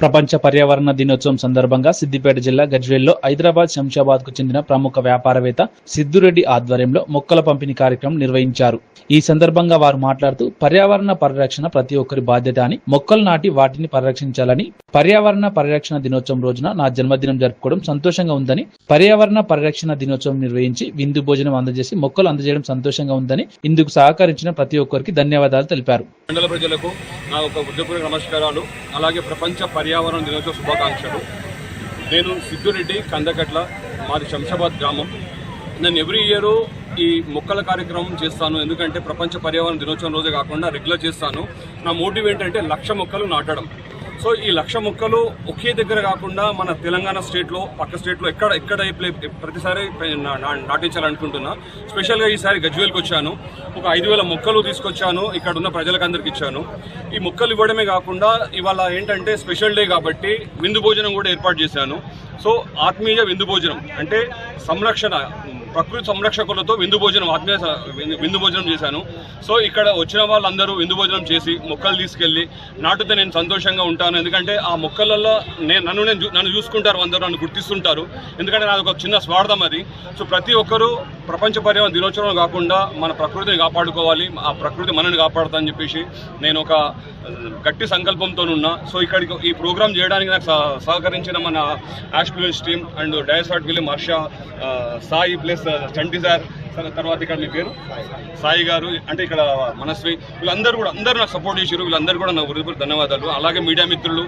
ప్రపంచ పర్యావరణ దినోత్సవం సందర్భంగా సిద్దిపేట జిల్లా గజ్వేల్లో హైదరాబాద్ శంషాబాద్కు చెందిన ప్రముఖ వ్యాపారవేత్త సిద్దురెడ్డి ఆధ్వర్యంలో మొక్కల పంపిణీ కార్యక్రమం నిర్వహించారు. ఈ సందర్భంగా వారు మాట్లాడుతూ పర్యావరణ పరిరక్షణ ప్రతి ఒక్కరి బాధ్యత అని మొక్కలు నాటి వాటిని పరిరక్షించాలని పర్యావరణ పరిరక్షణ దినోత్సవం రోజున నా జన్మదినం జరుపుకోవడం సంతోషంగా ఉందని పర్యావరణ పరిరక్షణ దినోత్సవం నిర్వహించి విందు భోజనం అందజేసి మొక్కలు అందజేయడం సంతోషంగా ఉందని ఇందుకు సహకరించిన ప్రతి ఒక్కరికి ధన్యవాదాలు తెలిపారు. ప్రజలకు నా ఒక హృదయపూర్వక నమస్కారాలు అలాగే ప్రపంచ పర్యావరణ దినోత్సవ శుభాకాంక్షలు. నేను సిద్ధురెడ్డి కందకట్ల మాది శంషాబాద్ గ్రామం. నేను ఎవ్రీ ఇయర్ ఈ మొక్కల కార్యక్రమం చేస్తాను. ఎందుకంటే ప్రపంచ పర్యావరణ దినోత్సవం రోజే కాకుండా రెగ్యులర్ చేస్తాను. నా మోటివ్ ఏంటంటే లక్ష మొక్కలు నాటడం. సో ఈ లక్ష మొక్కలు ఒకే దగ్గర కాకుండా మన తెలంగాణ స్టేట్లో పక్క స్టేట్లో ఎక్కడ ఎక్కడ ప్రతిసారి నాటించాలనుకుంటున్నా. స్పెషల్గా ఈసారి గజ్వేల్కి వచ్చాను. ఒక ఐదు వేల మొక్కలు తీసుకొచ్చాను. ఇక్కడ ఉన్న ప్రజలకందరికి ఇచ్చాను. ఈ మొక్కలు ఇవ్వడమే కాకుండా ఇవాళ ఏంటంటే స్పెషల్ డే కాబట్టి విందు భోజనం కూడా ఏర్పాటు చేశాను. సో ఆత్మీయ విందు భోజనం అంటే సంరక్షణ ప్రకృతి సంరక్షకులతో విందు భోజనం ఆత్మీయ విందు- భోజనం చేశాను. సో ఇక్కడ వచ్చిన వాళ్ళందరూ విందు భోజనం చేసి మొక్కలు తీసుకెళ్ళి నాటితే నేను సంతోషంగా ఉంటాను. ఎందుకంటే ఆ మొక్కలలో నేను నన్ను నేను నన్ను చూసుకుంటారు అందరూ నన్ను గుర్తిస్తుంటారు. ఎందుకంటే నాది ఒక చిన్న స్వార్థం అది. సో ప్రతి ఒక్కరూ ప్రపంచ పర్యావరణ దినోత్సవం కాకుండా మన ప్రకృతిని కాపాడుకోవాలి ఆ ప్రకృతి మనల్ని కాపాడుతుందని చెప్పేసి నేను ఒక గట్టి సంకల్పంతో ఉన్నా సో ఇక్కడికి ఈ ప్రోగ్రామ్ చేయడానికి నాకు సహకరించిన మన యాష్ప్లూయన్స్ team and డయాసాట్ William Harsha Sai plus Chanti sir. సరే, తర్వాత ఇక్కడ మీ పేరు? సాయి గారు అంటే ఇక్కడ మనస్వి వీళ్ళందరూ కూడా అందరూ నాకు సపోర్ట్ చేశారు వీళ్ళందరూ కూడా నా హృదయపూర్వక ధన్యవాదాలు. అలాగే మీడియా మిత్రులు.